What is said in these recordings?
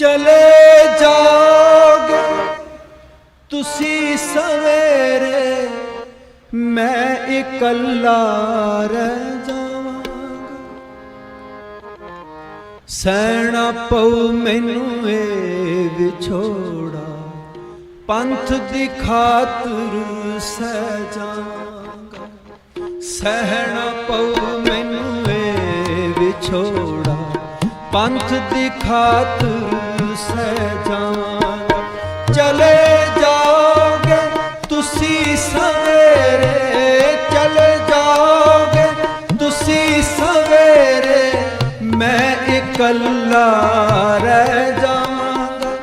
ਚਲੇ ਜਾਓਗੇ। ਤੁਸੀਂ ਸਵੇਰੇ ਮੈਂ ਇਕੱਲਾ ਰਹਿ ਜਾਵਾਂਗਾ। ਸਹਿਣਾ ਪਉ ਮੈਨੂੰ ਏ ਵਿਛੋੜਾ। ਪੰਥ ਦੀ ਖਾਤਰ ਸਹਿ ਜਾਵਾਂਗਾ। ਸਹਿਣਾ ਪਉ ਮੈਨੂੰ ਏ ਵਿਛੋੜਾ। ਪੰਥ ਦੀ ਖਾਤਰ ਸਵੇਰੇ ਚਲੇ ਜਾਓਗੇ। ਤੁਸੀਂ ਸਵੇਰੇ ਮੈਂ ਇਕੱਲਾ ਰਹਿ ਜਾਵਾਂਗਾ।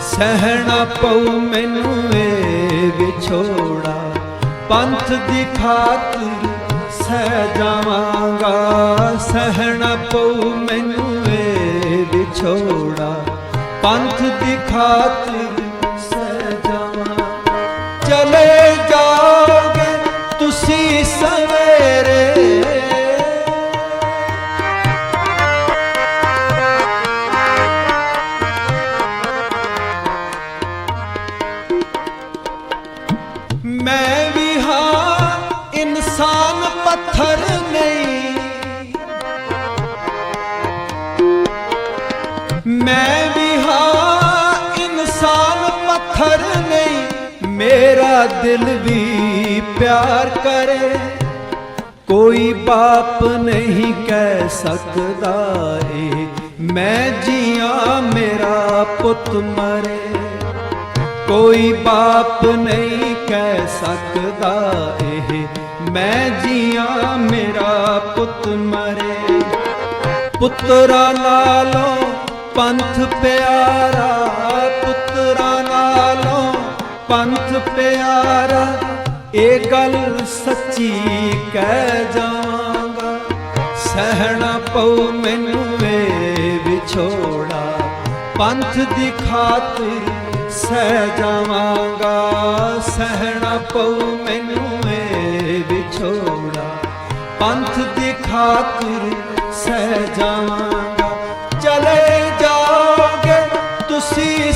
ਸਹਿਣਾ ਪਉ ਮੈਨੂੰ ਏ ਵਿਛੋੜਾ। ਪੰਥ ਦੀ ਖਾਤਰ ਸਹਿ ਜਾਵਾਂਗਾ। ਸਹਿਣਾ ਪਉ ਮੈਨੂੰ ਏ ਵਿਛੋੜਾ। ਪੰਥ ਦੀ ਖਾਤਰ ਮੈਂ ਵੀ ਹਾਂ ਇਨਸਾਨ ਪੱਥਰ ਨਹੀਂ। ਮੈਂ ਵੀ ਹਾਂ ਇਨਸਾਨ ਪੱਥਰ ਨਹੀਂ। ਮੇਰਾ ਦਿਲ ਵੀ ਪਿਆਰ ਕਰੇ। ਕੋਈ ਬਾਪ ਨਹੀਂ ਕਹਿ ਸਕਦਾ ਏ। ਮੈਂ ਜੀਆਂ ਮੇਰਾ ਪੁੱਤ ਮਰੇ। ਕੋਈ ਬਾਪ ਨਹੀਂ ਕਹਿ ਸਕਦਾ ਇਹ। ਮੈਂ ਜੀਆਂ, ਮੇਰਾ ਪੁੱਤ ਮਰੇ। ਪੁੱਤਰਾਂ ਨਾਲੋਂ ਪੰਥ ਪਿਆਰਾ, ਪੁੱਤਰਾਂ ਨਾਲੋਂ ਪੰਥ ਪਿਆਰਾ, ਇਹ ਗੱਲ ਸੱਚੀ ਕਹਿ ਜਾਵਾਂਗਾ। ਸਹਿਣਾ ਪਉ ਮੈਨੂੰ ਏ ਵਿਛੋੜਾ। ਪੰਥ ਦੀ ਖਾਤਰ ਸਹਿ ਜਾਵਾਂਗਾ, ਸਹਿਣਾ ਪਉ ਮੈਨੂੰ ਇਹ ਵਿਛੋੜਾ। ਪੰਥ ਦੀ ਖਾਤਰ ਸਹਿ ਜਾਵਾਂਗਾ। ਚਲੇ ਜਾਓਗੇ ਤੁਸੀਂ